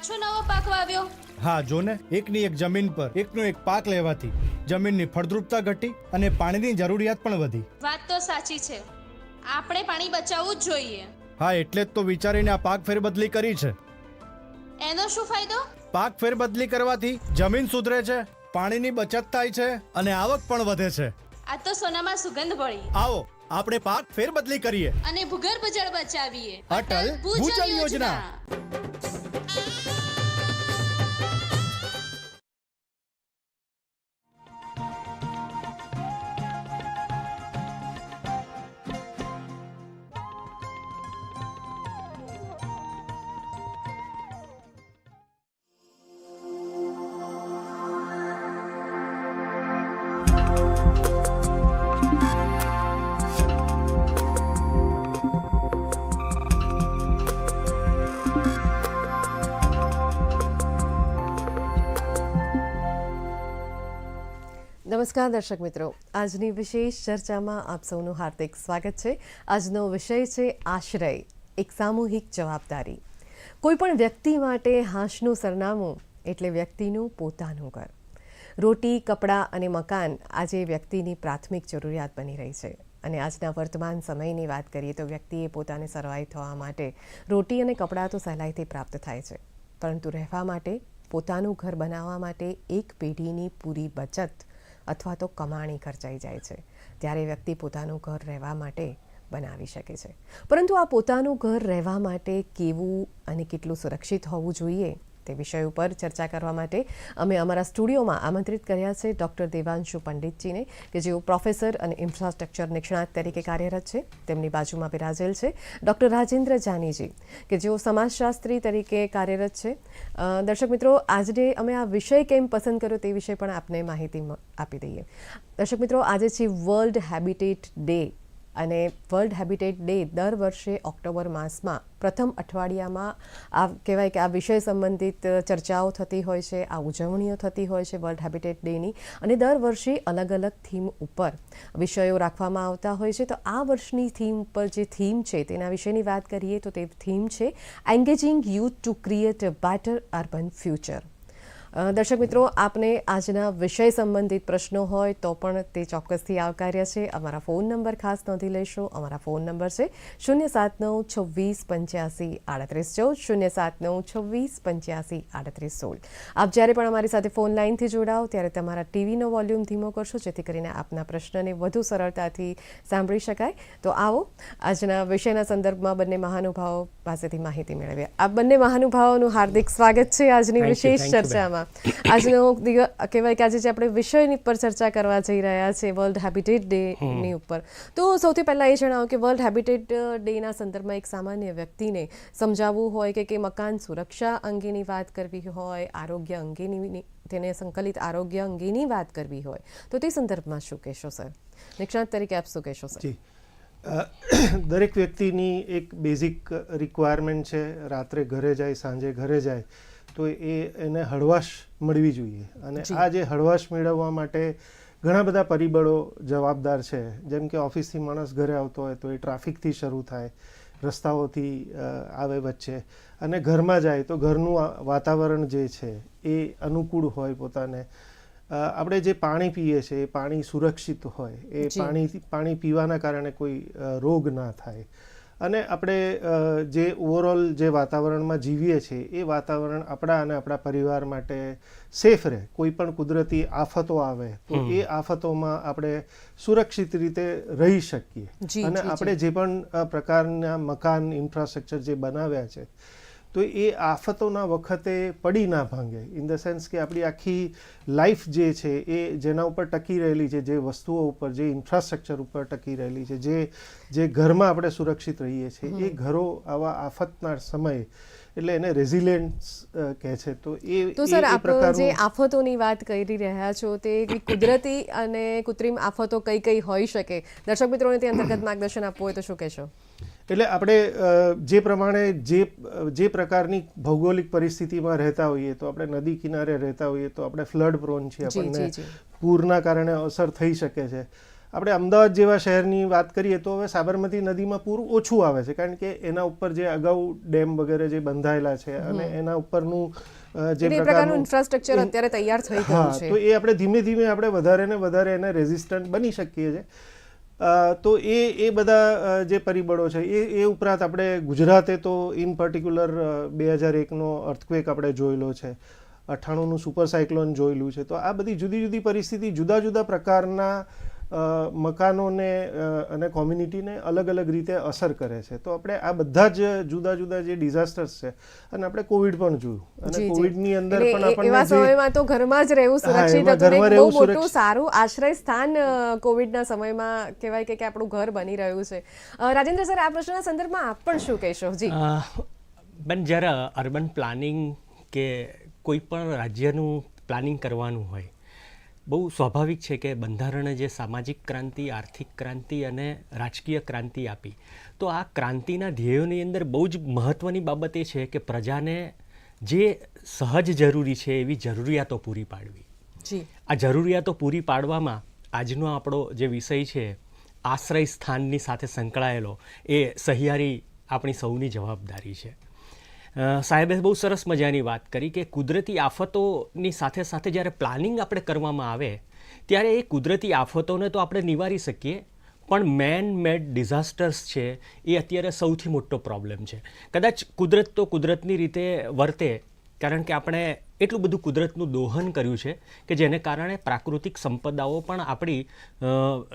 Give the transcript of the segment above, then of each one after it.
પાછો નવો પાક વાવ્યો? હા જો ને એકની એક જમીન પર એકનો એક પાક લેવાથી. જમીનની ફળદ્રુપતા ઘટી અને પાણીની જરૂરિયાત પણ વધી. વાત તો સાચી છે. આપણે પાણી બચાવવું જ જોઈએ. હા એટલે જ તો વિચારીને આ પાક ફેરબદલી કરી છે. એનો શું ફાયદો? પાક ફેરબદલી કરવાથી જમીન સુધરે છે પાણીની બચત થાય છે અને આવક પણ વધે છે. આ તો સોનામાં સુગંધ ભળી. આવો આપણે પાક ફેરબદલી કરીએ. અને ભૂગર્ભ જળ બચાવીએ. અટલ ભૂજલ યોજના. નમસ્કાર દર્શક મિત્રો. આજની વિશેષ ચર્ચામાં આપ સૌનું હાર્દિક સ્વાગત છે. આજનો વિષય છે આશ્રય, એક સામૂહિક જવાબદારી. કોઈ પણ વ્યક્તિ માટે હાંસનું સરનામું એટલે વ્યક્તિનું પોતાનું ઘર. રોટી, કપડાં અને મકાન આજે વ્યક્તિની પ્રાથમિક જરૂરિયાત બની રહી છે. અને આજના વર્તમાન સમયની વાત કરીએ તો વ્યક્તિએ પોતાને સર્વાઈવ થવા માટે રોટી અને કપડાં તો સહેલાઈથી પ્રાપ્ત થાય છે. પરંતુ રહેવા માટે, પોતાનું ઘર બનાવવા માટે એક પેઢીની પૂરી બચત અથવા તો કમાણી ખર્ચાઈ જાય છે, ત્યારે વ્યક્તિ પોતાનું ઘર રહેવા માટે બનાવી શકે છે. પરંતુ આ પોતાનું ઘર રહેવા માટે કેવું અને કેટલું સુરક્ષિત હોવું જોઈએ તે વિષય ઉપર ચર્ચા કરવા માટે અમે અમારા સ્ટુડિયોમાં આમંત્રિત કર્યા છે ડૉક્ટર દેવાંશુ પંડિતજીને, કે જેઓ પ્રોફેસર અને ઇન્ફ્રાસ્ટ્રક્ચર નિષ્ણાત તરીકે કાર્યરત છે. તેમની બાજુમાં બિરાજેલ છે ડૉક્ટર રાજેન્દ્ર જાનીજી, કે જેઓ સમાજશાસ્ત્રી તરીકે કાર્યરત છે. દર્શક મિત્રો આજે અમે આ વિષય કેમ પસંદ કર્યો તે વિશે પણ આપને માહિતી આપી દઈએ. દર્શક મિત્રો, આજે છે વર્લ્ડ હેબિટેટ ડે. અને વર્લ્ડ હેબિટેટ ડે દર વર્ષે ઓક્ટોબર માસમાં પ્રથમ અઠવાડિયામાં આ કહેવાય કે આ વિષય સંબંધિત ચર્ચાઓ થતી હોય છે, આ ઉજવણીઓ થતી હોય છે વર્લ્ડ હેબિટેટ ડેની. અને દર વર્ષે અલગ અલગ થીમ ઉપર વિષયો રાખવામાં આવતા હોય છે. તો આ વર્ષની થીમ પર જે થીમ છે તેના વિશેની વાત કરીએ તો તે થીમ છે engaging youth to create a better urban future. દર્શક મિત્રો આપને આજના વિષય સંબંધિત પ્રશ્નો હોય તો પણ તે ચોક્કસથી આવકાર્ય છે. અમારા ફોન નંબર ખાસ નોંધી લેશો. અમારા ફોન નંબર છે શૂન્ય સાત નવ છવ્વીસ પંચ્યાસી આડત્રીસ ચૌદ શૂન્ય સાત નવ છવ્વીસ પંચ્યાસી આડત્રીસ સોળ. આપ જ્યારે પણ અમારી સાથે ફોન લાઇનથી જોડાઓ ત્યારે તમારા ટીવીનો વોલ્યુમ ધીમો કરશો જેથી કરીને આપના પ્રશ્નને વધુ સરળતાથી સાંભળી શકાય. તો આવો આજના વિષયના સંદર્ભમાં બંને મહાનુભાવો પાસેથી માહિતી મેળવીએ. આ બંને મહાનુભાવોનું હાર્દિક સ્વાગત છે આજની વિશેષ thank you, આજનો દિવસ કહેવાય કે આજે જે આપણે વિષયની પર ચર્ચા કરવા જઈ રહ્યા છે વર્લ્ડ હેબિટેટ ડે ની ઉપર તો સૌથી પહેલાં એ જણાવો કે વર્લ્ડ હેબિટેટ ડેના સંદર્ભમાં એક સામાન્ય વ્યક્તિને સમજાવવું હોય કે કે મકાન સુરક્ષા અંગેની વાત કરવી હોય આરોગ્ય અંગેની તેને સંકલિત આરોગ્ય અંગેની વાત કરવી હોય તો તે સંદર્ભમાં શું કહેશો સર? નિષ્ણાત તરીકે આપ શું કહેશો સર? દરેક વ્યક્તિની એક બેઝિક રિક્વાયરમેન્ટ છે રાત્રે ઘરે જાય સાંજે ઘરે જાય તો એ એને હળવાશ મળવી જોઈએ. અને આ જે હળવાશ મેળવવા માટે ઘણા બધા પરિબળો જવાબદાર છે. જેમ કે ઓફિસથી માણસ ઘરે આવતો હોય તો એ ટ્રાફિકથી શરૂ થાય રસ્તાઓથી આવે વચ્ચે. અને ઘરમાં જાય તો ઘરનું વાતાવરણ જે છે એ અનુકૂળ હોય પોતાને. આપણે જે પાણી પીએ છીએ એ પાણી સુરક્ષિત હોય. એ પાણી પાણી પીવાના કારણે કોઈ રોગ ના થાય. અને આપણે જે ઓવરઓલ જે વાતાવરણમાં જીવીએ છીએ એ વાતાવરણ આપણા અને આપણા પરિવાર માટે સેફ રહે. કોઈ પણ કુદરતી આફતો આવે તો એ આફતોમાં આપણે સુરક્ષિત રીતે રહી શકીએ. અને આપણે જે પણ પ્રકારના મકાન ઇન્ફ્રાસ્ટ્રક્ચર જે બનાવ્યા છે તો એ આફતોના વખતે પડી ના ભાંગે. ઇન ધ સેન્સ કે આપણી આખી લાઈફ જે છે એ જેના ઉપર ટકી રહેલી છે જે વસ્તુઓ ઉપર જે ઇન્ફ્રાસ્ટ્રક્ચર ઉપર ટકી રહેલી છે જે જે ઘરમાં આપણે સુરક્ષિત રહીએ છીએ એ ઘરો આવા આફતના સમયે એટલે એને રેઝિલિયન્સ કહે છે. તો એ તો સર આપણે જે આફતોની વાત કરી રહ્યા છો તે કુદરતી અને કૃત્રિમ આફતો કઈ કઈ હોઈ શકે? દર્શક મિત્રોને તે અંતર્ગત માર્ગદર્શન આપવું હોય તો શું કહેશો? એટલે આપણે જે પ્રમાણે જે જે પ્રકારની ભૌગોલિક પરિસ્થિતિમાં રહેતા હોઈએ તો આપણે નદી કિનારે રહેતા હોઈએ તો આપણે ફ્લડ પ્રોન છીએ આપણને. પૂરના કારણે અસર થઈ શકે છે. આપણે અમદાવાદ જેવા શહેરની વાત કરીએ તો હવે સાબરમતી નદીમાં પૂર ઓછું આવે છે કારણ કે એના ઉપર જે અગાઉ ડેમ વગેરે જે બંધાયેલા છે અને એના ઉપરનું જે પ્રકારનું ઇન્ફ્રાસ્ટ્રક્ચર અત્યારે તૈયાર થઈ ગયું છે. તો એ આપણે ધીમે ધીમે આપણે વધારે ને વધારે એને રેઝિસ્ટન્ટ બની શકીએ છીએ. તો એ એ બધા જે પરિબળો છે, એ એ ઉપરાંત આપણે ગુજરાતે તો ઇન પર્ટિક્યુલર બે હજાર એકનો અર્થક્વેક આપણે જોયેલો છે. અઠ્ઠાણુંનું સુપર સાયક્લોન જોયેલું છે. તો આ બધી જુદી જુદી પરિસ્થિતિ જુદા જુદા પ્રકારના મકાનોને અને કોમ્યુનિટીને અલગ અલગ રીતે અસર કરે છે. તો આપણે આ બધા જ જુદા જુદા જે ડિઝાસ્ટર્સ છે અને આપણે કોવિડ પણ જોયું. અને. કોવિડની અંદર પણ આપણને એવા સમયમાં તો ઘરમાં જ રહેવું સુરક્ષિત હતું ઘરમાં એક બહુ મોટું સારું આશ્રય સ્થાન કોવિડના સમયમાં કહેવાય કે કે આપણું ઘર બની રહ્યું છે. રાજેન્દ્ર સર આ પ્રશ્નના સંદર્ભમાં આપ પણ શું કહેશો? જી. બેન જ્યારે અર્બન પ્લાનિંગ કે કોઈ પણ રાજ્યનું પ્લાનિંગ કરવાનું હોય બહુ સ્વાભાવિક છે કે બંધારણે જે સામાજિક ક્રાંતિ આર્થિક ક્રાંતિ અને રાજકીય ક્રાંતિ આપી તો આ ક્રાંતિના ધ્યેયોની અંદર બહુ જ મહત્ત્વની બાબત એ છે કે પ્રજાને જે સહજ જરૂરી છે એવી જરૂરિયાતો પૂરી પાડવી. જી. આ જરૂરિયાતો પૂરી પાડવામાં આજનો આપણો જે વિષય છે આશ્રય સ્થાનની સાથે સંકળાયેલો એ સહિયારી આપણી સૌની જવાબદારી છે. સાહેબે બહુ સરસ મજાની વાત કરી કે કુદરતી આફતોની સાથે સાથે જ્યારે પ્લાનિંગ આપણે કરવામાં આવે, ત્યારે એ કુદરતી આફતોને તો આપણે નિવારી શકીએ, પણ મેન મેડ ડિઝાસ્ટર્સ છે એ અત્યારે સૌથી મોટો પ્રોબ્લેમ છે. કદાચ કુદરત તો કુદરતની રીતે વર્તે કારણ કે આપણે એટલું બધું કુદરતનું દોહન કર્યું છે કે જેને કારણે પ્રાકૃતિક સંપદાઓ પણ આપણી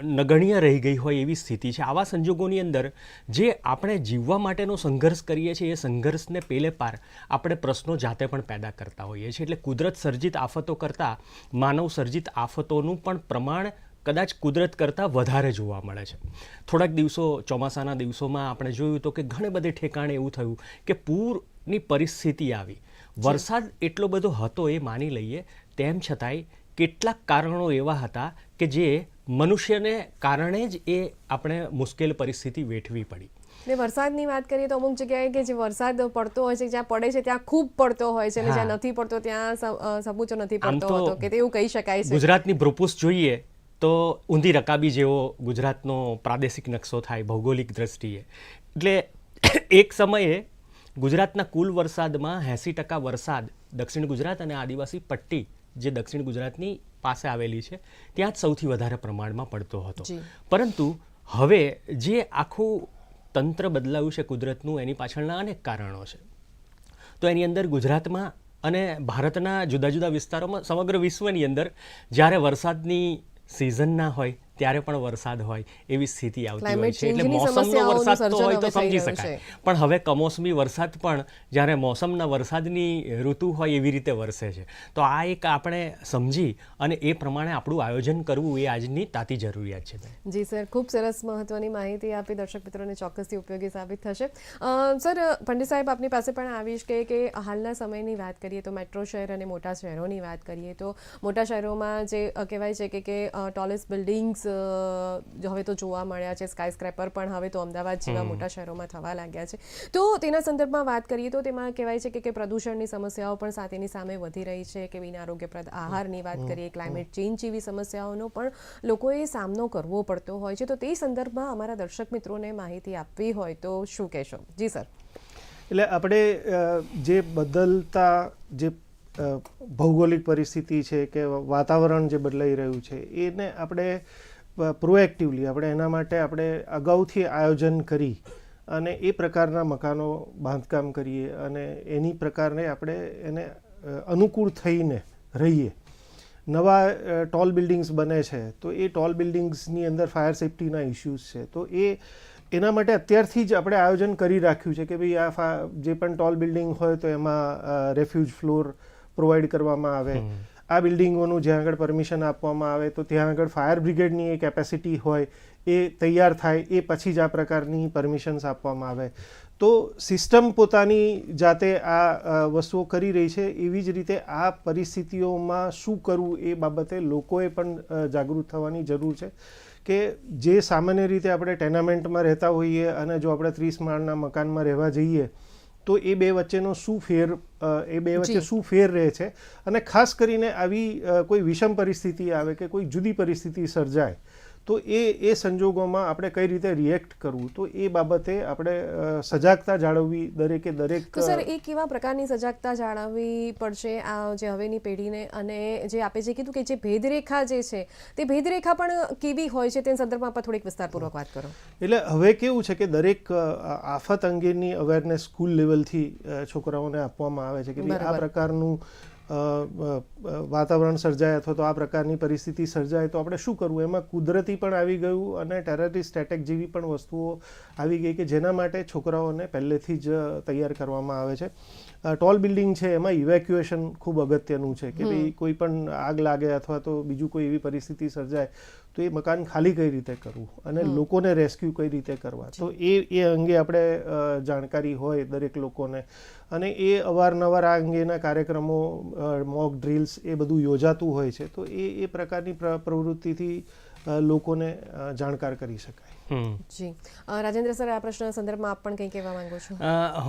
નગણ્ય રહી ગઈ હોય એવી સ્થિતિ છે. આવા સંજોગોની અંદર જે આપણે જીવવા માટેનો સંઘર્ષ કરીએ છીએ, એ સંઘર્ષને પેલે પાર આપણે પ્રશ્નો જાતે પણ પેદા કરતા હોઈએ છીએ. એટલે કુદરત સર્જિત આફતો કરતાં, માનવ સર્જિત આફતોનું પણ પ્રમાણ કદાચ કુદરત કરતાં વધારે જોવા મળે છે. થોડાક દિવસો, ચોમાસાના દિવસોમાં આપણે જોયું તો કે ઘણે બધે ઠેકાણે એવું થયું કે પૂરની પરિસ્થિતિ આવી. વરસાદ એટલો બધો હતો એ માની લઈએ તેમ છતાંય કેટલાક કારણો એવા હતા કે જે મનુષ્યને કારણે જ એ આપણે મુશ્કેલ પરિસ્થિતિ વેઠવી પડી. ને વરસાદની વાત કરીએ તો અમુક જગ્યાએ કે જે વરસાદ પડતો હોય છે જ્યાં પડે છે ત્યાં ખૂબ પડતો હોય છે અને જ્યાં નથી પડતો ત્યાં સ- સમૂચો નથી પડતો હતો કે તેવું કહી શકાય છે. ગુજરાતની ભ્રુપુસ જોઈએ તો ઊંધી રકાબી જેવો ગુજરાતનો પ્રાદેશિક નકશો થાય ભૌગોલિક દ્રષ્ટિએ. એટલે એક સમયે ગુજરાતના કુલ વરસાદમાં એંસી ટકા વરસાદ દક્ષિણ ગુજરાત અને આદિવાસી પટ્ટી જે દક્ષિણ ગુજરાતની પાસે આવેલી છે ત્યાં જ સૌથી વધારે પ્રમાણમાં પડતો હતો. પરંતુ હવે જે આખું તંત્ર બદલાયું છે કુદરતનું એની પાછળના અનેક કારણો છે. તો એની અંદર ગુજરાતમાં અને ભારતના જુદા જુદા વિસ્તારોમાં સમગ્ર વિશ્વની અંદર જ્યારે વરસાદની સિઝન ના હોય ત્યારે પણ વરસાદ હોય એવી સ્થિતિ આવતી હોય છે. એટલે મોસમનો વરસાદ તો હોય તો સમજી શકાય. પણ હવે કમોસમી વરસાદ પણ જ્યારે મોસમના વરસાદની ઋતુ હોય એવી રીતે વરસે છે. તો આ એક આપણે સમજી અને એ પ્રમાણે આપણું આયોજન કરવું એ આજની તાતી જરૂરિયાત છે. જી સર ખૂબ સરસ મહત્વની માહિતી આપી. દર્શક મિત્રોને ચોક્કસથી ઉપયોગી સાબિત થશે. સર પંડિત સાહેબ આપની પાસે પણ આવીશ કે કે હાલના સમયની વાત કરીએ તો મેટ્રો શહેર અને મોટા શહેરોની વાત કરીએ તો મોટા શહેરોમાં જે કહેવાય છે કે કે ટોલેસ્ટ બિલ્ડિંગ્સ હવે તો જોવા મળ્યા છે સ્કાય સ્ક્રેપર પણ હવે તો અમદાવાદ જેવા મોટા શહેરોમાં થવા લાગ્યા છે. તો તેના સંદર્ભમાં વાત કરીએ તો તેમાં કહેવાય છે કે કે પ્રદૂષણની સમસ્યાઓ પણ સાથેની સામે વધી રહી છે કે બિન આરોગ્યપ્રદ આહારની વાત કરીએ ક્લાઇમેટ ચેન્જ જેવી સમસ્યાઓનો પણ લોકોએ સામનો કરવો પડતો હોય છે. તો તે સંદર્ભમાં અમારા દર્શક મિત્રોને માહિતી આપવી હોય તો શું કહેશો? જી સર. એટલે આપણે જે બદલતા જે ભૌગોલિક પરિસ્થિતિ છે કે વાતાવરણ જે બદલાઈ રહ્યું છે એને આપણે પ્રોએક્ટિવલી આપણે એના માટે આપણે અગાઉથી આયોજન કરી અને એ પ્રકારના મકાનો બાંધકામ કરીએ અને એની પ્રકારને આપણે એને અનુકૂળ થઈને રહીએ. નવા ટોલ બિલ્ડિંગ્સ બને છે, તો એ ટોલ બિલ્ડિંગ્સની અંદર ફાયર સેફ્ટીના ઇસ્યુઝ છે. તો એ, એના માટે અત્યારથી જ આપણે આયોજન કરી રાખ્યું છે કે ભાઈ આ જે પણ ટોલ બિલ્ડિંગ હોય તો એમાં રેફ્યુજ ફ્લોર પ્રોવાઈડ કરવામાં આવે. આ બિલ્ડિંગોનું જ્યાં આગળ પરમિશન આપવામાં આવે તો ત્યાં આગળ ફાયર બ્રિગેડની એ કેપેસિટી હોય, એ તૈયાર થાય, એ પછી જ આ પ્રકારની પરમિશન્સ આપવામાં આવે. તો સિસ્ટમ પોતાની જાતે આ વસ્તુઓ કરી રહી છે, એવી જ રીતે આ પરિસ્થિતિઓમાં શું કરવું એ બાબતે લોકોએ પણ જાગૃત થવાની જરૂર છે કે જે સામાન્ય રીતે આપણે ટેનામેન્ટમાં રહેતા હોઈએ અને જો આપણે ત્રીસ માળના મકાનમાં રહેવા જઈએ તો એ બે વચ્ચેનો શું ફેર એ બે વચ્ચે શું ફેર રહે છે? અને ખાસ કરીને આવી કોઈ વિષમ પરિસ્થિતિ આવે કે કોઈ જુદી પરિસ્થિતિ સર્જાય તો એ એ સંજોગોમાં આપણે કઈ રીતે રિએક્ટ કરવું? તો એ બાબતે આપણે સજાગતા જાળવવી દરેકે દરેક તો સર એ કેવા પ્રકારની સજાગતા જાળવવી પડશે આ જે હવેની પેઢીને અને જે આપે જે કીધું કે જે ભેદરેખા જે છે તે ભેદરેખા પણ કેવી હોય છે તે સંદર્ભમાં આપણે થોડીક વિસ્તારપૂર્વક વાત કરો. એટલે હવે કેવું છે કે દરેક આફત અંગેની અવેરનેસ સ્કૂલ લેવલથી છોકરાઓને આપવામાં આવે છે કે આ પ્રકારનું વાતાવરણ સર્જાય અથવા તો આ પ્રકારની પરિસ્થિતિ સર્જાય તો આપણે શું કરવું? એમાં કુદરતી પણ આવી ગયું અને ટેરરિસ્ટ એટેક જેવી પણ વસ્તુઓ આવી ગઈ કે જેના માટે છોકરાઓને પહેલેથી જ તૈયાર કરવામાં આવે છે. ટોલ બિલ્ડિંગ છે એમાં ઇવેક્યુએશન ખૂબ અગત્યનું છે. કે ભાઈ કોઈ પણ આગ લાગે અથવા તો બીજું કોઈ એવી પરિસ્થિતિ સર્જાય તો એ મકાન ખાલી કઈ રીતે કરવું? અને લોકોને રેસ્ક્યુ કઈ રીતે કરવા? તો એ એ અંગે આપણે જાણકારી હોય દરેક લોકોને. અને એ અવારનવાર આ અંગેના કાર્યક્રમો મોક ડ્રિલ્સ એ બધું યોજાતું હોય છે. તો એ એ પ્રકારની પ્ર- પ્રવૃત્તિથી લોકોને જાણકાર કરી શકાય. જી. રાજેન્દ્ર સર આ પ્રશ્ન સંદર્ભમાં આપ પણ કંઈ કહેવા માંગો છો?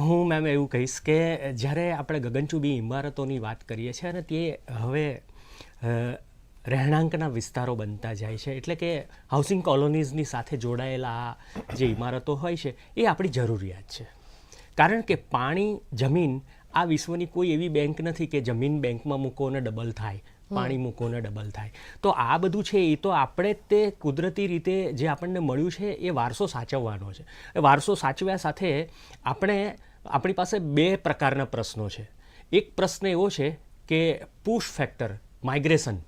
હું મેમ એવું કહીશ કે જ્યારે આપણે ગગનચુંબી ઇમારતોની વાત કરીએ છીએ અને તે હવે રહેણાંકના વિસ્તારો બનતા જાય છે એટલે કે હાઉસિંગ કોલોનીઝની સાથે જોડાયેલા જે ઇમારતો હોય છે એ આપણી જરૂરિયાત છે. કારણ કે પાણી જમીન આ વિશ્વની કોઈ એવી બેંક નથી કે જમીન બેંકમાં મૂકો અને ડબલ થાય. પાણી મૂકો ને ડબલ થાય. તો આ બધું છે એ તો આપણે તે કુદરતી રીતે જે આપણને મળ્યું છે એ વારસો સાચવવાનો છે. એ વારસો સાચવ્યા સાથે આપણે આપણી પાસે બે પ્રકારના પ્રશ્નો છે. એક પ્રશ્ન એવો છે કે પુશ ફેક્ટર માઇગ્રેશન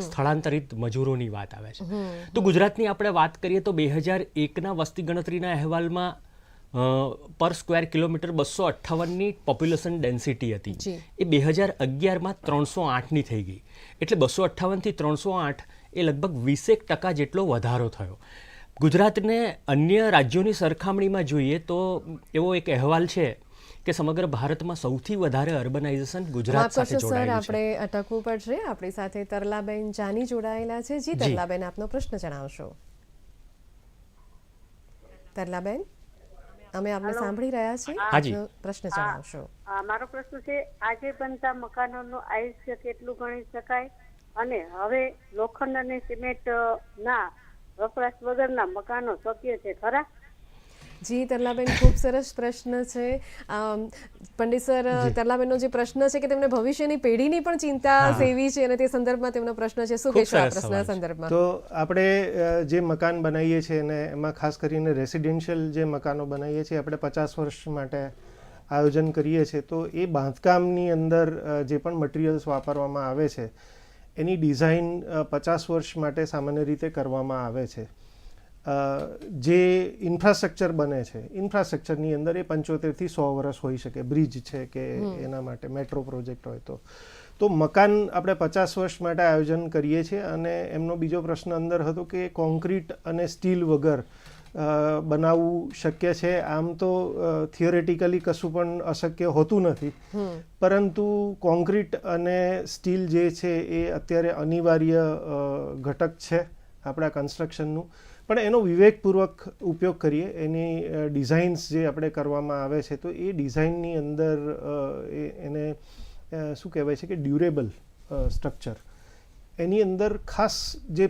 સ્થળાંતરિત મજૂરોની વાત આવે છે. તો ગુજરાતની આપણે વાત કરીએ તો બે હજાર એકના વસ્તી ગણતરીના અહેવાલમાં પર સ્ક્વેર કિલોમીટર બસો અઠ્ઠાવનની પોપ્યુલેશન ડેન્સિટી હતી. એ બે હજાર અગિયારમાં ત્રણસો આઠની થઈ ગઈ. એટલે બસો અઠ્ઠાવનથી ત્રણસો આઠ એ લગભગ વીસેક ટકા જેટલો વધારો થયો. ગુજરાતને અન્ય રાજ્યોની સરખામણીમાં જોઈએ તો એવો એક અહેવાલ છે કે સમગ્ર ભારતમાં સૌથી વધારે અર્બનાઇઝેશન ગુજરાત સાથે જોડાયેલું છે. આપણે અટકવું પડશે. આપણી સાથે તરલાબેન જાની જોડાયેલા છે. જી. તરલાબેન આપનો પ્રશ્ન જણાવશો. તરલાબેન? અમે આપને સાંભળી રહ્યા છીએ હાજી. પ્રશ્ન જણાવશો. મારો પ્રશ્ન છે આજે બનતા મકાનોનું આયુષ્ય કેટલું ગણી શકાય? અને હવે લોખંડ અને સિમેન્ટ ના વપરાશ વગરના મકાનો શક્ય છે ખરા? જી તરલાબેન ખૂબ સરસ પ્રશ્ન છે. પંડિત સર તરલાબેનનો જે પ્રશ્ન છે કે તેમને ભવિષ્યની પેઢીની પણ ચિંતા સેવી છે અને તે સંદર્ભમાં તેમનો પ્રશ્ન છે. શું કહેશો આ સરસ પ્રશ્ન સંદર્ભમાં? તો આપણે જે મકાન બનાવીએ છીએ અને એમાં ખાસ કરીને રેસિડેન્શિયલ જે મકાનો બનાવીએ છીએ આપણે પચાસ વર્ષ માટે આયોજન કરીએ છીએ તો એ બાંધકામની અંદર જે પણ મટીરિયલ્સ વાપરવામાં આવે છે એની ડિઝાઇન પચાસ વર્ષ માટે સામાન્ય રીતે કરવામાં આવે છે. જે ઇન્ફ્રાસ્ટ્રક્ચર બને છે ઇન્ફ્રાસ્ટ્રક્ચરની અંદર એ પંચોતેરથી સો વર્ષ હોઈ શકે બ્રિજ છે કે એના માટે મેટ્રો પ્રોજેક્ટ હોય તો. તો મકાન આપણે પચાસ વર્ષ માટે આયોજન કરીએ છીએ અને એમનો બીજો પ્રશ્ન અંદર હતો કે કોન્ક્રીટ અને સ્ટીલ વગર બનાવવું શક્ય છે? આમ તો થિયોરેટિકલી કશું પણ અશક્ય હોતું નથી. પરંતુ કોન્ક્રીટ અને સ્ટીલ જે છે એ અત્યારે અનિવાર્ય ઘટક છે આપણા કન્સ્ટ્રક્શનનું પણ એનો વિવેકપૂર્વક ઉપયોગ કરીએ એની ડિઝાઇન્સ જે આપણે કરવામાં આવે છે તો એ ડિઝાઇનની અંદર એને શું કહેવાય છે કે ડ્યુરેબલ સ્ટ્રક્ચર. એની અંદર ખાસ જે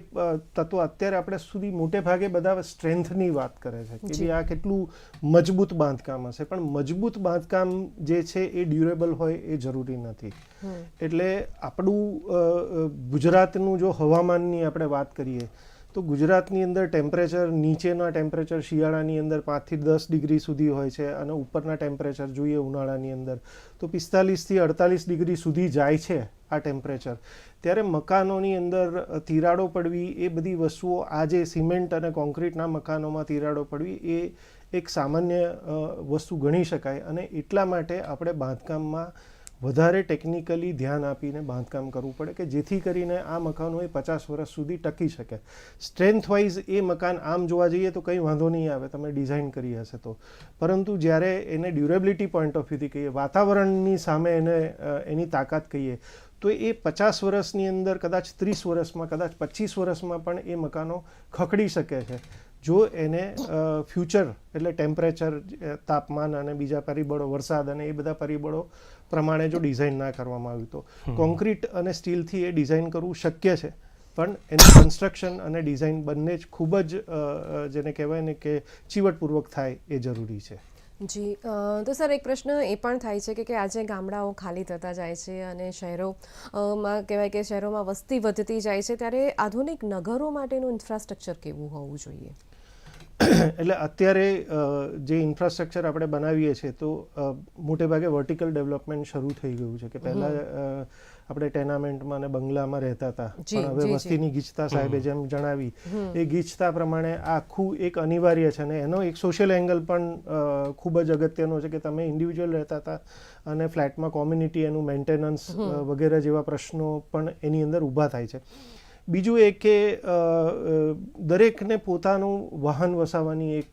તત્વો અત્યારે આપણે સુધી મોટે ભાગે બધા સ્ટ્રેન્થની વાત કરે છે કે ભાઈ આ કેટલું મજબૂત બાંધકામ હશે. પણ મજબૂત બાંધકામ જે છે એ ડ્યુરેબલ હોય એ જરૂરી નથી. એટલે આપણું ગુજરાતનું જો હવામાનની આપણે વાત કરીએ તો ગુજરાતની અંદર ટેમ્પરેચર નીચેના ટેમ્પરેચર શિયાળાની અંદર પાંચથી દસ ડિગ્રી સુધી હોય છે અને ઉપરના ટેમ્પરેચર જોઈએ ઉનાળાની અંદર. તો પિસ્તાલીસથી અડતાલીસ ડિગ્રી સુધી જાય છે આ ટેમ્પરેચર ત્યારે મકાનોની અંદર તિરાડો પડવી એ બધી વસ્તુઓ આજે સિમેન્ટ અને કોન્ક્રીટના મકાનોમાં તિરાડો પડવી એ એક સામાન્ય વસ્તુ ગણી શકાય અને એટલા માટે આપણે બાંધકામમાં વધારે ટેકનિકલી ધ્યાન આપીને બાંધકામ કરવું પડે કે જેથી કરીને આ મકાનો એ પચાસ વર્ષ સુધી ટકી શકે. સ્ટ્રેન્થ વાઇઝ એ મકાન આમ જોવા જઈએ તો કંઈ વાંધો નહીં આવે, તમે ડિઝાઇન કરી હશે તો. પરંતુ જ્યારે એને ડ્યુરેબિલિટી પોઈન્ટ ઓફ વ્યૂથી કહીએ, વાતાવરણની સામે એને એની તાકાત કહીએ, તો એ પચાસ વર્ષની અંદર કદાચ ત્રીસ વર્ષમાં, કદાચ પચીસ વર્ષમાં પણ એ મકાનો ખખડી શકે છે. જો એને ફ્યુચર એટલે ટેમ્પરેચર તાપમાન અને બીજા પરિબળો, વરસાદ અને એ બધા પરિબળો પ્રમાણે જો ડિઝાઇન ના કરવામાં આવ્યું તો. કોન્ક્રીટ અને સ્ટીલથી એ ડિઝાઇન કરવું શક્ય છે. પણ એનું કન્સ્ટ્રક્શન અને ડિઝાઇન બંને જ ખૂબ જ જેને કહેવાય ને કે ચીવટપૂર્વક થાય એ જરૂરી છે. જી તો સર એક પ્રશ્ન એ પણ થાય છે કે કે આજે ગામડાઓ ખાલી થતા જાય છે અને શહેરોમાં કહેવાય કે શહેરોમાં વસ્તી વધતી જાય છે ત્યારે આધુનિક નગરો માટેનું ઇન્ફ્રાસ્ટ્રક્ચર કેવું હોવું જોઈએ? એટલે અત્યારે જે ઇન્ફ્રાસ્ટ્રક્ચર આપણે બનાવીએ છીએ તો મોટે ભાગે વર્ટિકલ ડેવલપમેન્ટ શરૂ થઈ ગયું છે કે પહેલાં આપણે ટેનામેન્ટમાં અને બંગલામાં રહેતા હતા. પણ હવે. વસ્તીની ગીચતા સાહેબે જેમ જણાવી એ ગીચતા પ્રમાણે આખું એક અનિવાર્ય છે અને એનો એક સોશિયલ એંગલ પણ ખૂબ જ અગત્યનો છે કે તમે ઇન્ડિવિજ્યુઅલ રહેતા હતા અને ફ્લેટમાં કોમ્યુનિટી એનું મેન્ટેનન્સ વગેરે જેવા પ્રશ્નો પણ એની અંદર ઊભા થાય છે. બીજું એ કે દરેકને પોતાનું વાહન વસાવવાની એક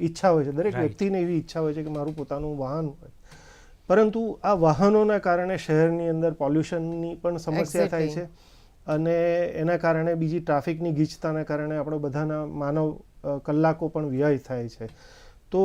ઈચ્છા હોય છે. દરેક વ્યક્તિને એવી ઈચ્છા હોય છે કે મારું પોતાનું વાહન હોય. પરંતુ આ વાહનોના કારણે શહેરની અંદર પોલ્યુશનની પણ સમસ્યા થાય છે અને એના કારણે બીજી ટ્રાફિકની ગીચતાના કારણે આપણે બધાના માનવ કલાકો પણ વ્યય થાય છે. તો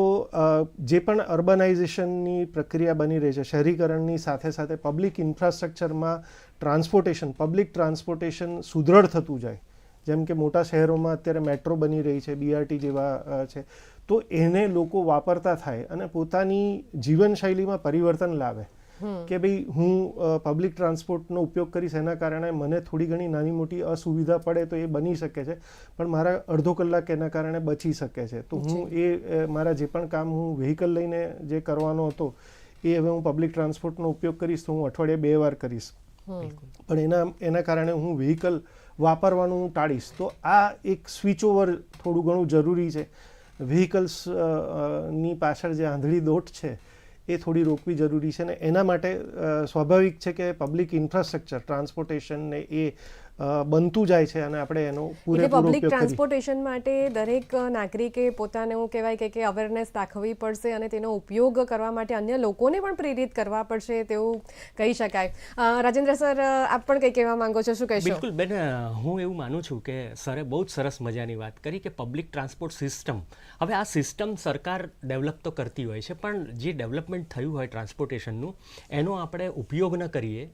જે પણ અર્બનાઇઝેશનની પ્રક્રિયા બની રહી છે, શહેરીકરણની સાથે સાથે પબ્લિક ઇન્ફ્રાસ્ટ્રક્ચરમાં ટ્રાન્સપોર્ટેશન, પબ્લિક ટ્રાન્સપોર્ટેશન સુદૃઢ થતું જાય. જેમ કે મોટા શહેરોમાં અત્યારે મેટ્રો બની રહી છે બીઆરટી જેવા છે. તો એને લોકો વાપરતા થાય અને પોતાની જીવનશૈલીમાં પરિવર્તન લાવે. કે ભાઈ હું પબ્લિક ટ્રાન્સપોર્ટનો ઉપયોગ કરીશ એના કારણે મને થોડી ઘણી નાની મોટી અસુવિધા પડે તો એ બની શકે છે પણ મારા અડધો કલાક એના કારણે બચી શકે છે. તો હું એ મારા જે પણ કામ હું વ્હીકલ લઈને જે કરવાનો હતો એ હવે હું પબ્લિક ટ્રાન્સપોર્ટનો ઉપયોગ કરીશ તો હું અઠવાડિયે બે વાર કરીશ. પણ એના એના કારણે હું વ્હીકલ વાપરવાનું હું ટાળીશ. તો આ એક સ્વિચ ઓવર થોડું ઘણું જરૂરી છે. વ્હીકલ્સની પાછળ જે આંધળી દોટ છે એ થોડી રોકવી જરૂરી છે ને એના માટે સ્વાભાવિક છે કે પબ્લિક ઇન્ફ્રાસ્ટ્રક્ચર ટ્રાન્સપોર્ટેશન ને એ બનતું જાય છે અને આપણે એનો પૂરેપૂરો પબ્લિક ટ્રાન્સપોર્ટેશન માટે દરેક નાગરિકે પોતાને એવું કહેવાય કે કે અવેરનેસ દાખવવી પડશે અને તેનો ઉપયોગ કરવા માટે અન્ય લોકોને પણ પ્રેરિત કરવા પડશે તેવું કહી શકાય. રાજેન્દ્ર સર આપ પણ કંઈ કહેવા માંગો છો? શું કહેશો? બિલકુલ. બેન હું એવું માનું છું કે સરે બહુ જ સરસ મજાની વાત કરી કે પબ્લિક ટ્રાન્સપોર્ટ સિસ્ટમ હવે આ સિસ્ટમ સરકાર ડેવલપ તો કરતી હોય છે પણ જે ડેવલપમેન્ટ થયું હોય ટ્રાન્સપોર્ટેશનનું એનો આપણે ઉપયોગ ન કરીએ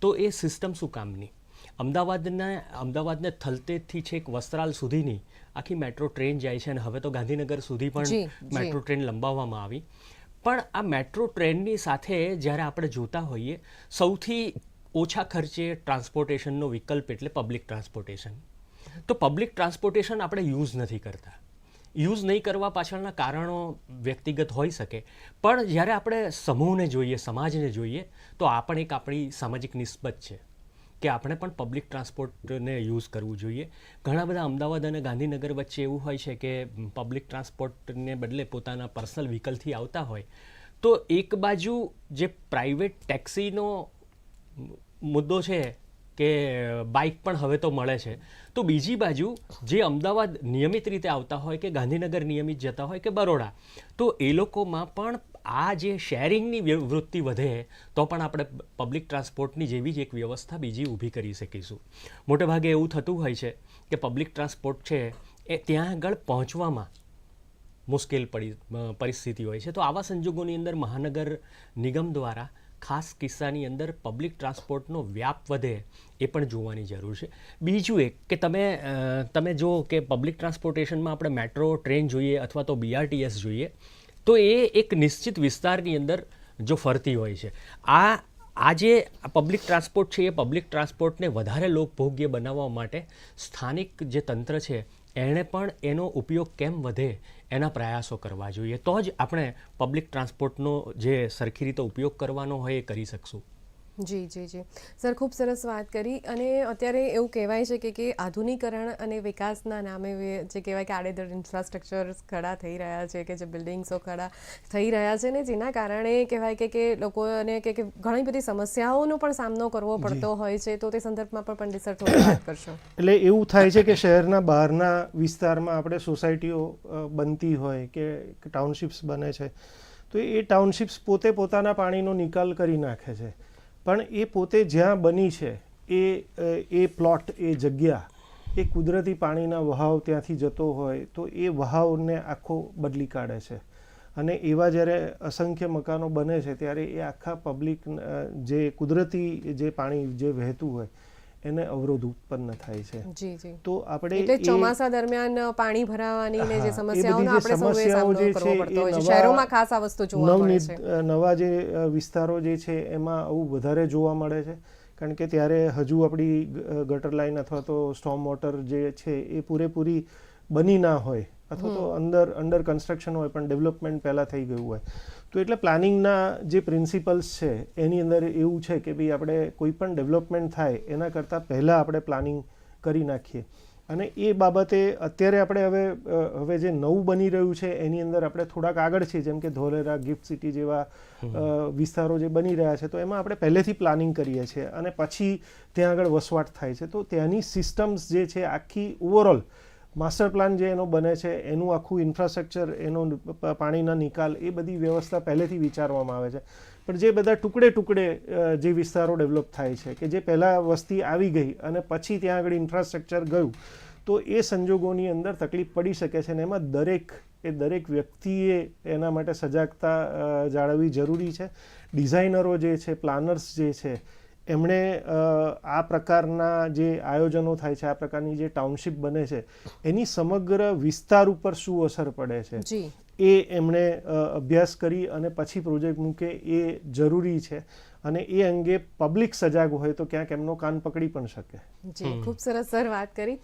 તો એ સિસ્ટમ શું કામની? અમદાવાદના અમદાવાદને થલતેજથી છેક વસ્ત્રાલ સુધીની આખી મેટ્રો ટ્રેન જાય છે અને હવે તો ગાંધીનગર સુધી પણ મેટ્રો ટ્રેન લંબાવવામાં આવી. પણ આ મેટ્રો ટ્રેનની સાથે જ્યારે આપણે જોતા હોઈએ સૌથી ઓછા ખર્ચે ટ્રાન્સપોર્ટેશનનો વિકલ્પ એટલે પબ્લિક ટ્રાન્સપોર્ટેશન. તો પબ્લિક ટ્રાન્સપોર્ટેશન આપણે યુઝ નથી કરતા. યુઝ નહીં કરવા પાછળના કારણો વ્યક્તિગત હોઈ શકે. પણ જ્યારે આપણે સમૂહને જોઈએ સમાજને જોઈએ તો આ પણ એક આપણી સામાજિક નિસ્બત છે. કે આપણે પણ પબ્લિક ટ્રાન્સપોર્ટને યુઝ કરવું જોઈએ. ઘણા બધા અમદાવાદ અને ગાંધીનગર વચ્ચે એવું હોય છે કે પબ્લિક ટ્રાન્સપોર્ટને બદલે પોતાના પર્સનલ વ્હીકલથી આવતા હોય. તો એક બાજુ જે પ્રાઇવેટ ટેક્સીનો મુદ્દો છે કે બાઇક પણ હવે તો મળે છે. તો બીજી બાજુ જે અમદાવાદ નિયમિત રીતે આવતા હોય કે ગાંધીનગર નિયમિત જતા હોય કે બરોડા, તો એ લોકોમાં પણ આ જે શેરિંગની વૃત્તિ વધે, તો પણ આપણે પબ્લિક ટ્રાન્સપોર્ટની જેવી જ એક વ્યવસ્થા બીજી ઊભી કરી શકીશું. મોટે ભાગે એવું થતું હોય છે કે પબ્લિક ટ્રાન્સપોર્ટ છે એ ત્યાં આગળ પહોંચવામાં મુશ્કેલ પડી પરિસ્થિતિ હોય છે. તો આવા સંજોગોની અંદર મહાનગર નિગમ દ્વારા ખાસ કિસ્સાની અંદર પબ્લિક ટ્રાન્સપોર્ટનો વ્યાપ વધે એ પણ જોવાની જરૂર છે. બીજું એક કે તમે તમે જો કે પબ્લિક ટ્રાન્સપોર્ટેશનમાં આપણે મેટ્રો ટ્રેન જોઈએ અથવા તો બીઆરટીએસ જોઈએ તો એ એક નિશ્ચિત વિસ્તારની અંદર જો ફરતી હોય છે. આ આ જે પબ્લિક ટ્રાન્સપોર્ટ છે, એ પબ્લિક ટ્રાન્સપોર્ટને વધારે લોકભોગ્ય બનાવવા માટે સ્થાનિક જે તંત્ર છે, એણે પણ એનો ઉપયોગ કેમ વધે એના પ્રયાસો કરવા જોઈએ. તો જ આપણે પબ્લિક ટ્રાન્સપોર્ટનો જે સરખી રીતે ઉપયોગ કરવાનો હોય એ કરી શકશું. જી જી જી. સર ખૂબ સરસ વાત કરી અને અત્યારે એવું કહેવાય છે કે કે આધુનિકરણ અને વિકાસના નામે જે કહેવાય કે આડેધડ ઇન્ફ્રાસ્ટ્રક્ચર ખડા થઈ રહ્યા છે કે જે બિલ્ડિંગ્સો ખડા થઈ રહ્યા છે ને જેના કારણે કહેવાય કે કે લોકોને કે કે ઘણી બધી સમસ્યાઓનો પણ સામનો કરવો પડતો હોય છે. તો તે સંદર્ભમાં પણ પંડિત સર થોડી વાત કરશો. એટલે એવું થાય છે કે શહેરના બહારના વિસ્તારમાં આપણે સોસાયટીઓ બનતી હોય કે ટાઉનશિપ્સ બને છે તો એ ટાઉનશિપ્સ પોતે પોતાના પાણીનો નિકાલ કરી નાખે છે. પણ એ પોતે જ્યાં બની છે, એ એ પ્લોટ, એ જગ્યા, એ કુદરતી પાણીના વહાવ ત્યાંથી જતો હોય, તો એ વહાવને આખો બદલી કાઢે છે. અને એવા જ્યારે અસંખ્ય મકાનો બને છે, ત્યારે એ આખા પબ્લિક જે કુદરતી જે પાણી જે વહેતું હોય એને અવરોધ ઉત્પન્ન થાય છે. જી જી. તો આપણે એટલે ચોમાસા દરમિયાન પાણી ભરાવાની ને જે સમસ્યાઓનો આપણે સૌએ સમસ્યાઓ સામનો જે કરવો છે પડતો હોય છે. શહેરોમાં ખાસ આ વસ્તુ જોવા મળે છે. નવા જે વિસ્તારો જે છે એમાં આવું વધારે જોવા મળે છે. કારણ કે ત્યારે હજુ આપણી ગટર લાઈન અથવા તો સ્ટોમ વોટર જે છે એ પૂરેપૂરી બની ના હોય. અથવા તો અંદર અંડર કન્સ્ટ્રક્શન હોય પણ ડેવલપમેન્ટ પહેલાં થઈ ગયું હોય. તો એટલે પ્લાનિંગના જે પ્રિન્સિપલ્સ છે એની અંદર એવું છે કે ભાઈ આપણે કોઈ પણ ડેવલપમેન્ટ થાય એના કરતાં પહેલાં આપણે પ્લાનિંગ કરી નાખીએ. અને એ બાબતે અત્યારે આપણે હવે હવે જે નવું બની રહ્યું છે એની અંદર આપણે થોડાક આગળ છીએ જેમ કે ધોલેરા ગિફ્ટ સિટી જેવા વિસ્તારો જે બની રહ્યા છે તો એમાં આપણે પહેલેથી પ્લાનિંગ કરીએ છીએ. અને પછી ત્યાં આગળ વસવાટ થાય છે. તો ત્યાંની સિસ્ટમ્સ જે છે આખી ઓવરઓલ માસ્ટર પ્લાન જે એનો બને છે, એનું આખું ઇન્ફ્રાસ્ટ્રક્ચર એનો પાણીના નિકાલ, એ બધી વ્યવસ્થા પહેલેથી વિચારવામાં આવે છે. પણ જે બધા ટુકડે ટુકડે જે વિસ્તારો ડેવલપ થાય છે, કે જે પહેલાં વસ્તી આવી ગઈ અને પછી ત્યાં આગળ ઇન્ફ્રાસ્ટ્રક્ચર ગયું, તો એ સંજોગોની અંદર તકલીફ પડી શકે છે અને એમાં દરેક, એ દરેક વ્યક્તિએ એના માટે સજાગતા જાળવવી જરૂરી છે. ડિઝાઇનરો જે છે, પ્લાનર્સ જે છે એમણે આ પ્રકારના જે આયોજનો થાય છે આ પ્રકારની જે ટાઉનશીપ બને છે એની સમગ્ર વિસ્તાર ઉપર શું અસર પડે છે? એ એમણે અભ્યાસ કરી અને પછી પ્રોજેક્ટ મૂકે એ જરૂરી છે. અને એ અંગે પબ્લિક સજાગ હોય તો ક્યાંક એમનો કાન પકડી પણ શકે. જી ખૂબ સરસ સર વાત કરી.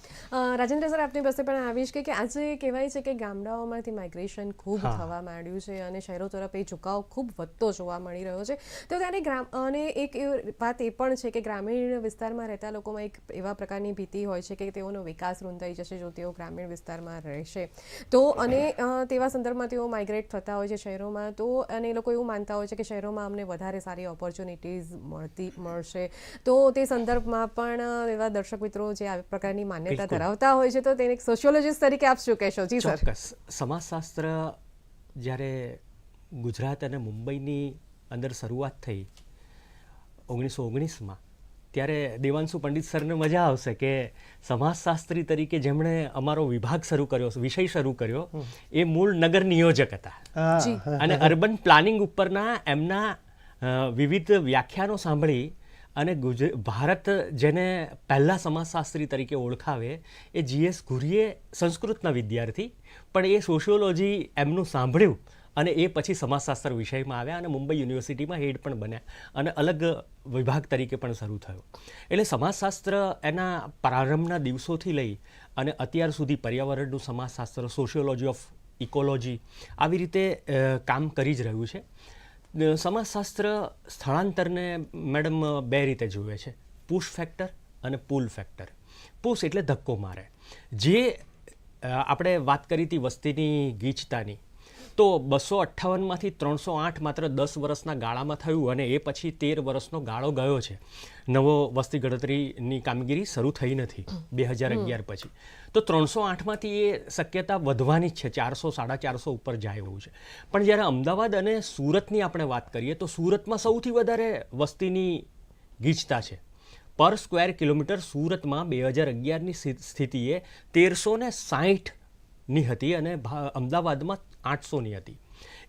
રાજેન્દ્ર સર આપની પાસે પણ આવીશ કે આજે કહેવાય છે કે ગામડાઓમાંથી માઇગ્રેશન ખૂબ થવા માંડ્યું છે અને શહેરો તરફ એ ઝુકાવ ખૂબ વધતો જોવા મળી રહ્યો છે. તો ત્યારે ગ્રામ અને એક વાત એ પણ છે કે ગ્રામીણ વિસ્તારમાં રહેતા લોકોમાં એક એવા પ્રકારની ભીતિ હોય છે કે તેઓનો વિકાસ રૂંધાઈ જશે જો તેઓ ગ્રામીણ વિસ્તારમાં રહેશે. તો અને તેવા સંદર્ભમાં તેઓ માઇગ્રેટ થતા હોય છે શહેરોમાં તો અને એ લોકો એવું માનતા હોય છે કે શહેરોમાં અમને વધારે સારી ઓપોર્ચ્યુનિટીઝ મળતી મળશે. તો તે સંદર્ભમાં પણ અ, એવા દર્શક મિત્રો જે આ પ્રકારની માન્યતા ધરાવતા હોય છે તો તેને એક સોશિયોલોજિસ્ટ તરીકે આપ શું કહેશો? જી સર. ચોક્કસ. સમાજશાસ્ત્ર જ્યારે ગુજરાત અને મુંબઈની અંદર શરૂઆત થઈ ઓગણીસો ઓગણીસમાં ત્યારે દેવાંશુ પંડિત સરને મજા આવશે કે સમાજશાસ્ત્રી તરીકે જેમણે અમારો વિભાગ શરૂ કર્યો વિષય શરૂ કર્યો એ મૂળ નગર નિયોજક હતા. અને અર્બન પ્લાનિંગ ઉપરના એમના વિવિધ વ્યાખ્યાનો સાંભળી અને ગુજ, ભારત જેને પહેલાં સમાજશાસ્ત્રી તરીકે ઓળખાવે એ જીએસ ઘુરીએ સંસ્કૃતના વિદ્યાર્થી. પણ એ સોશિયોલોજી એમનું સાંભળ્યું અને એ પછી સમાજશાસ્ત્ર વિષયમાં આવ્યા અને મુંબઈ યુનિવર્સિટીમાં હેડ પણ બન્યા અને અલગ વિભાગ તરીકે પણ શરૂ થયો. એટલે સમાજશાસ્ત્ર એના પ્રારંભના દિવસોથી લઈ અને અત્યાર સુધી પર્યાવરણનું સમાજશાસ્ત્ર, સોશિયોલોજી ઓફ ઇકોલોજી, આવી રીતે કામ કરી જ રહ્યું છે. સમાજશાસ્ત્ર સ્થળાંતરને મેડમ બે રીતે જુએ છે. પુશ ફેક્ટર અને પુલ ફેક્ટર. પુશ એટલે ધક્કો મારે. જે આપણે વાત કરી હતી વસ્તીની ગીચતાની તો બસો અઠ્ઠાવનમાંથી ત્રણસો આઠ માત્ર દસ વર્ષના ગાળામાં થયું અને એ પછી તેર વર્ષનો ગાળો ગયો છે. નવો વસ્તી ગણતરીની કામગીરી શરૂ થઈ નથી બે હજાર અગિયાર પછી. તો ત્રણસો આઠમાંથી એ શક્યતા વધવાની જ છે, ચારસો, સાડા ચારસો ઉપર જાય એવું છે. પણ જ્યારે અમદાવાદ અને સુરતની આપણે વાત કરીએ તો સુરતમાં સૌથી વધારે વસ્તીની ગીચતા છે. પર સ્ક્વેર કિલોમીટર સુરતમાં બે હજાર અગિયારની સ્થિતિએ તેરસો ને સાહીઠની હતી અને અમદાવાદમાં આઠસોની હતી.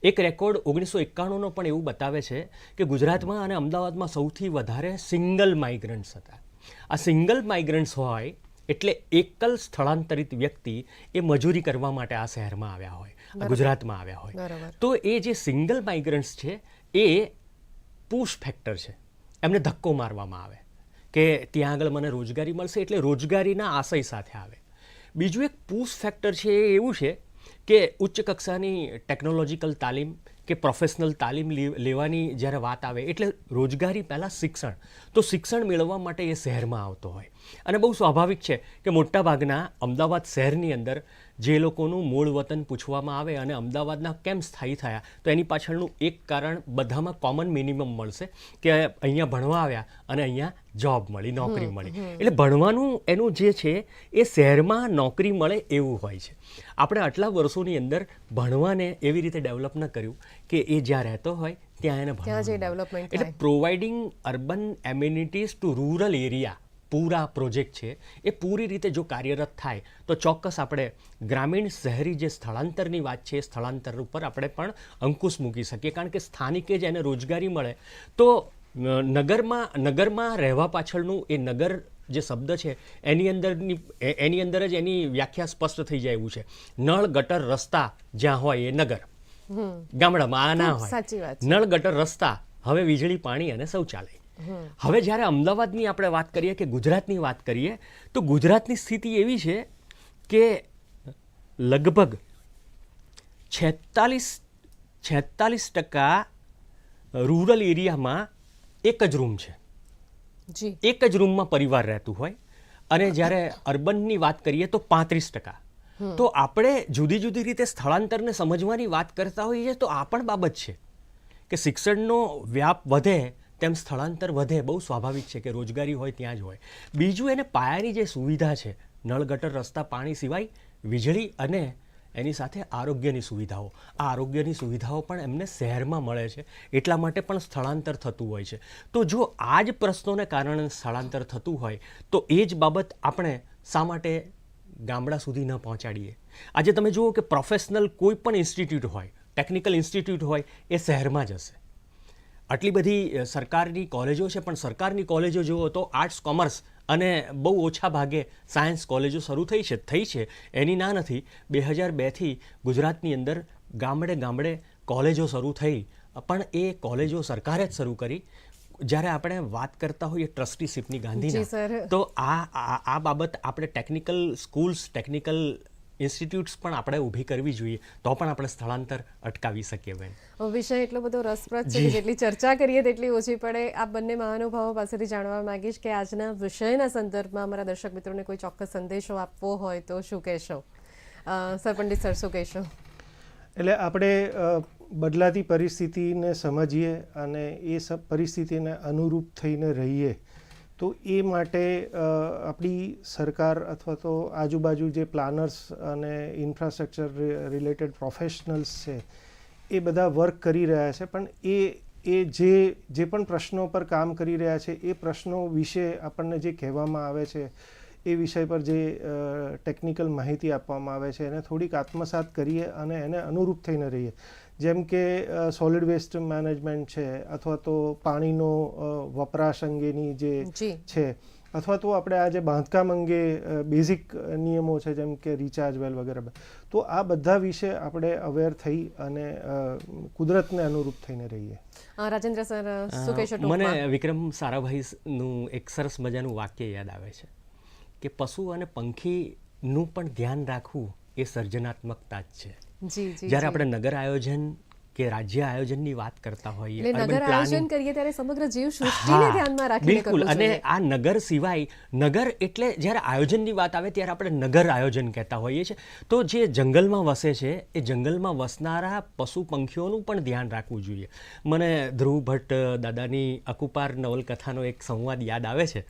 એક રેકોર્ડ ઓગણીસો એકાણુંનો પણ એવું બતાવે છે કે ગુજરાતમાં અને અમદાવાદમાં સૌથી વધારે સિંગલ માઇગ્રન્ટ્સ હતા. આ સિંગલ માઇગ્રન્ટ્સ હોય એટલે એકલ સ્થળાંતરિત વ્યક્તિ એ મજૂરી કરવા માટે આ શહેરમાં આવ્યા હોય ગુજરાતમાં આવ્યા હોય. તો એ જે સિંગલ માઇગ્રન્ટ્સ છે એ પુશ ફેક્ટર છે. એમને ધક્કો મારવામાં આવે કે ત્યાં આગળ મને રોજગારી મળશે એટલે રોજગારીના આશય સાથે આવે. બીજું એક પુશ ફેક્ટર છે એ એવું છે કે ઉચ્ચ કક્ષાની ટેકનોલોજીકલ તાલીમ કે પ્રોફેશનલ તાલીમ લેવાની જ્યારે વાત આવે, એટલે રોજગારી પહેલાં શિક્ષણ. તો શિક્ષણ મેળવવા માટે એ શહેરમાં આવતો હોય. અને બહુ સ્વાભાવિક છે કે મોટાભાગના અમદાવાદ શહેરની અંદર જે લોકોનું મૂળ વતન પૂછવામાં આવે અને અમદાવાદના કેમ સ્થાયી થયા તો એની પાછળનું એક કારણ બધામાં કોમન મિનિમમ મળશે કે અહીંયા ભણવા આવ્યા અને અહીંયા જોબ મળી નોકરી મળી. એટલે ભણવાનું એનું જે છે એ શહેરમાં નોકરી મળે એવું હોય છે. આપણે આટલા વર્ષોની અંદર ભણવાને એવી રીતે ડેવલપ ન કર્યું કે એ જ્યાં રહેતો હોય ત્યાં એને development એટલે providing urban amenities to rural area પૂરા પ્રોજેક્ટ છે. એ પૂરી રીતે જો કાર્યરત થાય તો ચોક્કસ આપણે ગ્રામીણ શહેરી જે સ્થળાંતરની વાત છે એ સ્થળાંતર ઉપર આપણે પણ અંકુશ મૂકી શકીએ. કારણ કે સ્થાનિકે જ એને રોજગારી મળે. તો નગરમાં નગરમાં રહેવા પાછળનું એ નગર જે શબ્દ છે એની અંદરની એની અંદર જ એની વ્યાખ્યા સ્પષ્ટ થઈ જાય એવું છે. નળ ગટર રસ્તા જ્યાં હોય એ નગર. ગામડામાં આ ના હોય. નળ ગટર રસ્તા. હવે વીજળી પાણી અને શૌચાલય. હવે જ્યારે અમદાવાદની આપણે વાત કરીએ કે ગુજરાતની વાત કરીએ તો ગુજરાતની સ્થિતિ એવી છે કે લગભગ છેતાલીસ છેતાલીસ ટકા રૂરલ એરિયામાં એક જ રૂમ છે. જી. એક જ રૂમમાં પરિવાર રહેતું હોય. અને જ્યારે અર્બનની વાત કરીએ તો પાંત્રીસ ટકા. તો આપણે જુદી જુદી રીતે સ્થળાંતરને સમજવાની વાત કરતા હોઈએ તો આ પણ બાબત છે કે શિક્ષણનો વ્યાપ વધે તેમ સ્થળાંતર વધે, બહુ સ્વાભાવિક છે કે રોજગારી હોય ત્યાં જ હોય. બીજું એને પાયાની જે સુવિધા છે, નળ, ગટર, રસ્તા, પાણી સિવાય વીજળી અને એની સાથે આરોગ્યની સુવિધાઓ. આ આરોગ્યની સુવિધાઓ પણ એમને શહેરમાં મળે છે, એટલા માટે પણ સ્થળાંતર થતું હોય છે. તો જો આ જ પ્રશ્નોને કારણે સ્થળાંતર થતું હોય, તો એ જ બાબત આપણે શા માટે ગામડા સુધી ન પહોંચાડીએ? આજે તમે જુઓ કે પ્રોફેશનલ કોઈ પણ ઇન્સ્ટિટ્યૂટ હોય ટેકનિકલ ઇન્સ્ટિટ્યૂટ હોય, એ શહેરમાં જ હશે. આટલી બધી સરકારની કોલેજો છે પણ સરકારની કોલેજો જુઓ તો આર્ટ્સ કોમર્સ અને બહુ ઓછા ભાગે સાયન્સ કોલેજો શરૂ થઈ છે થઈ છે. એની ના નથી બે હજાર બેથી ગુજરાતની અંદર ગામડે ગામડે કોલેજો શરૂ થઈ. પણ એ કોલેજો સરકારે જ શરૂ કરી. જ્યારે આપણે વાત કરતા હોઈએ ટ્રસ્ટીશીપની ગાંધીના સર. તો આ આ બાબત આપણે ટેકનિકલ સ્કૂલ્સ ટેકનિકલ ઇન્સ્ટિટ્યૂટ્સ પણ આપણે ઊભી કરવી જોઈએ તો પણ આપણે સ્થળાંતર અટકાવી શકીએ બેન. વિષય એટલો બધો રસપ્રદ છે જેટલી ચર્ચા કરીએ તેટલી ઓછી પડે આ બંને મહાનુભાવો પાસેથી જાણવા માંગીશ કે આજના વિષયના સંદર્ભમાં અમારા દર્શક મિત્રોને કોઈ ચોક્કસ સંદેશો આપવો હોય તો શું કહેશો? સર પંડિત સર શું કહેશો? એટલે આપણે બદલાતી પરિસ્થિતિને સમજીએ અને એ સ પરિસ્થિતિને અનુરૂપ થઈને રહીએ. તો એ માટે આપણી સરકાર અથવા તો આજુબાજુ જે પ્લાનર્સ અને ઇન્ફ્રાસ્ટ્રક્ચર રિલેટેડ પ્રોફેશનલ્સ છે, એ બધા વર્ક કરી રહ્યા છે. પણ એ એ જે જે પણ પ્રશ્નો પર કામ કરી રહ્યા છે, એ પ્રશ્નો વિશે આપણને જે કહેવામાં આવે છે, એ વિષય પર જે ટેકનિકલ માહિતી આપવામાં આવે છે, એને થોડીક આત્મસાત કરીએ અને એને અનુરૂપ થઈને રહીએ. જેમ કે સોલિડ વેસ્ટ મેનેજમેન્ટ છે અથવા તો પાણીનો વપરાશ અંગેની જે છે અથવા તો આપણે આ જે બાંધકામ અંગે બેઝિક નિયમો છે જેમ કે રિચાર્જ વેલ વગેરે. તો આ બધા વિશે આપણે અવેર થઈ અને કુદરતને અનુરૂપ થઈને રહીએ. રાજેન્દ્ર સર શું કહેશો મને વિક્રમ વિક્રમ સારાભાઈનું એક સરસ મજાનું વાક્ય યાદ આવે છે કે પશુ અને પંખીનું પણ ધ્યાન રાખવું એ સર્જનાત્મકતા જ છે. જ્યારે આપણે નગર આયોજન કે રાજ્ય આયોજનની વાત કરતા હોઈએ નગર આયોજન કરીએ ત્યારે સમગ્ર જીવ સૃષ્ટિને ધ્યાનમાં રાખીને બિલકુલ. અને આ નગર સિવાય નગર એટલે જ્યારે આયોજનની વાત આવે ત્યારે આપણે નગર આયોજન કહેતા હોઈએ છીએ. તો જે જંગલમાં વસે છે એ જંગલમાં વસનારા પશુ પંખીઓનું પણ ધ્યાન રાખવું જોઈએ. મને ધ્રુવ ભટ્ટ દાદાની અકુપાર નવલકથાનો એક સંવાદ યાદ આવે છે.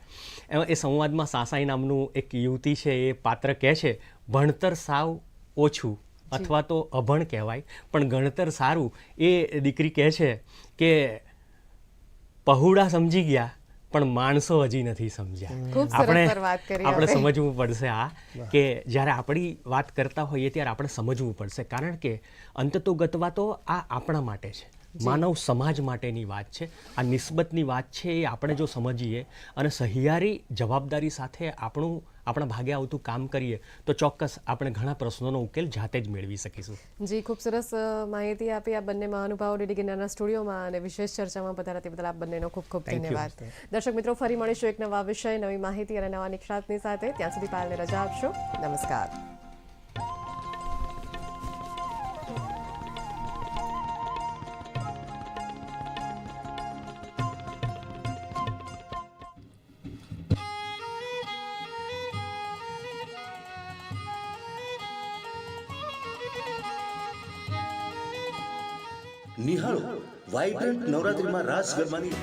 એમાં એ સંવાદમાં સાસાઈ નામનું એક યુવતી છે એ પાત્ર કહે છે ભણતર સાવ ઓછું. અથવા તો અભણ કહેવાય. પણ ગણતર સારું. એ દીકરી કહે છે કે પહુડા સમજી ગયા પણ માણસો હજી નથી સમજ્યા. આપણે આપણે. સમજવું પડશે આ કે જ્યારે આપણી વાત કરતા હોઈએ ત્યારે આપણે સમજવું પડશે. કારણ કે અંતતો ગતવા તો આ આપણા માટે છે. માનવ સમાજ માટેની વાત છે. આ નિસ્બતની વાત છે એ આપણે જો સમજીએ અને સહિયારી જવાબદારી સાથે આપણું આપણા ભાગે આવતું કામ કરીએ તો ચોક્કસ આપણે ઘણા પ્રશ્નોનો ઉકેલ જાતે જ મેળવી શકીશું. જી ખૂબ સરસ માહિતી આપી આ બંને મહાનુભાવો ડીડી ગિરનારના સ્ટુડિયોમાં અને વિશેષ ચર્ચામાં પધારા તે બદલ આપ બંનેનો ખૂબ ખૂબ ધન્યવાદ. દર્શક મિત્રો ફરી મળીશું એક નવા વિષય નવી માહિતી અને નવા નિષ્ણાતની સાથે. ત્યાં સુધી પાલને રજા આપશો. નમસ્કાર. નિહાળો. વાઇબ્રન્ટ નવરાત્રિમાં રાસ ગરબાની